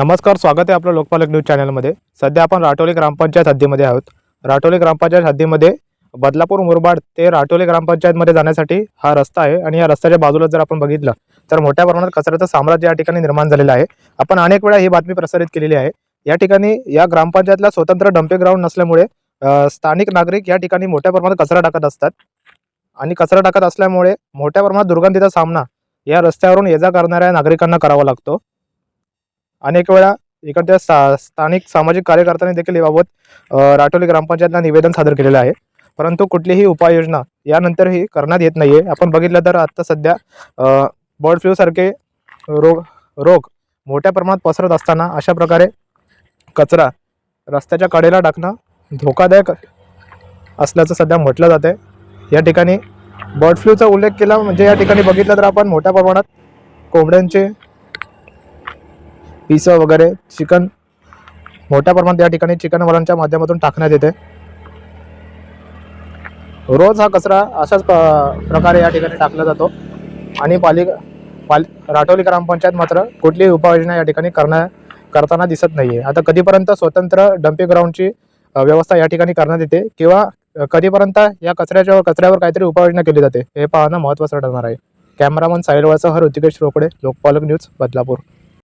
नमस्कार स्वागत आहे आपलं लोकपालक न्यूज चॅनलमध्ये. सध्या आपण राटोली ग्रामपंचायत हद्दीमध्ये आहोत. राटोली ग्रामपंचायत हद्दीमध्ये बदलापूर मुरबाड ते राटोली ग्रामपंचायतमध्ये जाण्यासाठी हा रस्ता आहे आणि या रस्त्याच्या बाजूला जर आपण बघितलं तर मोठ्या प्रमाणात कचऱ्याचं साम्राज्य या ठिकाणी निर्माण झालेलं आहे. आपण अनेक वेळा ही बातमी प्रसारित केलेली आहे. या ठिकाणी या ग्रामपंचायतला स्वतंत्र डम्पिंग ग्राउंड नसल्यामुळे स्थानिक नागरिक या ठिकाणी मोठ्या प्रमाणात कचरा टाकत असतात. आणि कचरा टाकत असल्यामुळे मोठ्या प्रमाणात दुर्गंधीचा सामना या रस्त्यावरून ये जा करणाऱ्या नागरिकांना करावा लागतो. अनेक वेळा इकडच्या सा स्थानिक सामाजिक कार्यकर्त्यांनी देखील याबाबत राठोली राटोली ग्रामपंचायतला निवेदन सादर केलेलं आहे. परंतु कुठलीही उपाययोजना यानंतरही करण्यात येत नाही आहे आपण बघितलं तर आत्ता सध्या बर्ड फ्लूसारखे रोग रोग मोठ्या प्रमाणात पसरत असताना अशा प्रकारे कचरा रस्त्याच्या कडेला टाकणं धोकादायक असल्याचं सध्या म्हटलं जातं आहे. या ठिकाणी बर्ड फ्लूचा उल्लेख केला म्हणजे या ठिकाणी बघितलं तर आपण मोठ्या प्रमाणात कोंबड्यांचे पिसं वगैरे चिकन मोठ्या प्रमाणात या ठिकाणी चिकनवाल्यांच्या माध्यमातून टाकण्यात येते. रोज हा कचरा अशाच प- प्रकारे या ठिकाणी टाकला जातो. आणि पालिका पाल राठोली ग्रामपंचायत मात्र कुठलीही उपाययोजना या ठिकाणी करण्या करताना दिसत नाही आहे आता कधीपर्यंत स्वतंत्र डम्पिंग ग्राउंडची व्यवस्था या ठिकाणी करण्यात येते किंवा कधीपर्यंत या कचऱ्याच्या कचऱ्यावर काहीतरी उपाययोजना केली जाते हे पाहणं महत्त्वाचं ठरणार आहे. कॅमेरामन साहिलवासह ऋतिकेश रोकडे लोकपालक न्यूज बदलापूर.